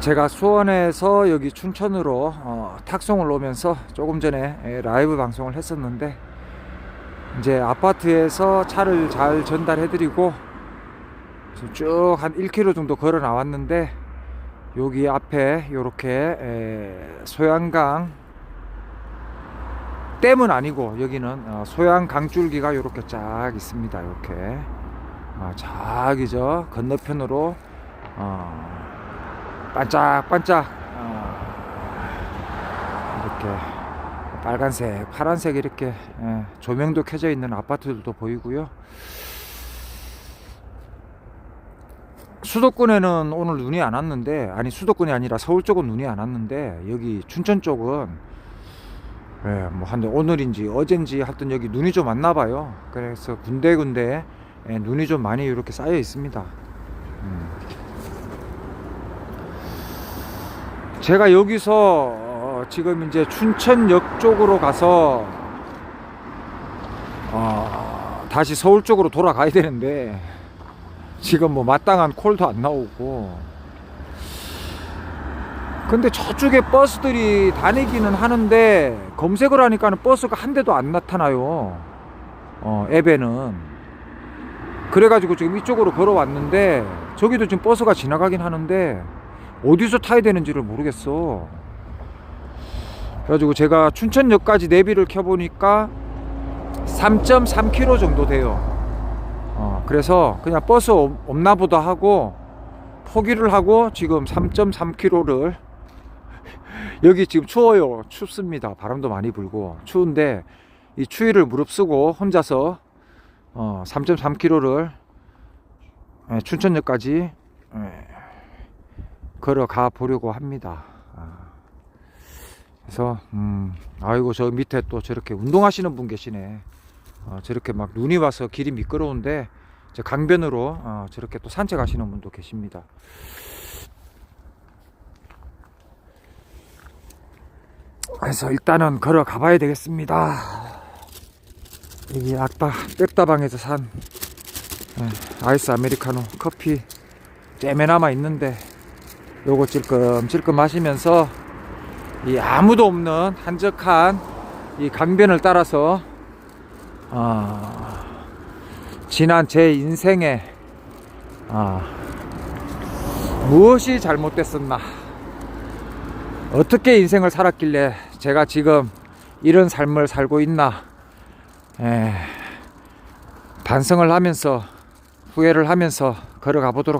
제가 수원에서 여기 춘천으로 어, 탁송을 오면서 조금 전에 예, 라이브 방송을 했었는데 이제 아파트에서 차를 잘 전달해드리고 쭉 한 1km 정도 걸어 나왔는데 여기 앞에 이렇게 소양강 댐은 아니고 여기는 어, 소양 강 줄기가 이렇게 쫙 있습니다. 이렇게 아, 저기죠 건너편으로 어, 반짝반짝 어, 이렇게 빨간색, 파란색 이렇게 예, 조명도 켜져 있는 아파트들도 보이고요. 수도권에는 오늘 눈이 안 왔는데 아니 수도권이 아니라 서울 쪽은 눈이 안 왔는데 여기 춘천 쪽은 예, 뭐 한데 오늘인지 어젠지 하여튼 여기 눈이 좀 왔나 봐요. 그래서 군데군데 예, 눈이 좀 많이 이렇게 쌓여 있습니다. 음. 제가 여기서 어, 지금 이제 춘천역 쪽으로 가서 어, 다시 서울 쪽으로 돌아가야 되는데 지금 뭐 마땅한 콜도 안 나오고. 근데 저쪽에 버스들이 다니기는 하는데 검색을 하니까는 버스가 한 대도 안 나타나요. 어, 앱에는. 그래가지고 지금 이쪽으로 걸어왔는데 저기도 지금 버스가 지나가긴 하는데 어디서 타야 되는지를 모르겠어. 그래가지고 제가 춘천역까지 내비를 켜보니까 3.3km 정도 돼요. 어, 그래서 그냥 버스 없- 없나 보다 하고 포기를 하고 지금 3.3km를 여기 지금 추워요. 춥습니다. 바람도 많이 불고 추운데 이 추위를 무릅쓰고 혼자서 어, 3.3km를 춘천역까지 예, 걸어가 보려고 합니다. 아, 그래서 음, 아이고 저 밑에 또 저렇게 운동하시는 분 계시네. 어, 저렇게 막 눈이 와서 길이 미끄러운데 저 강변으로 어, 저렇게 또 산책하시는 분도 계십니다. 그래서 일단은 걸어가 봐야 되겠습니다. 여기 아까 백다방에서 산 예, 아이스 아메리카노 커피 잼에 남아 있는데 요거 찔끔찔끔 마시면서 이 아무도 없는 한적한 이 강변을 따라서 어, 지난 제 인생에 어, 무엇이 잘못됐었나? 어떻게 인생을 살았길래 제가 지금 이런 삶을 살고 있나? 에, 반성을 하면서 후회를 하면서 걸어가 보도록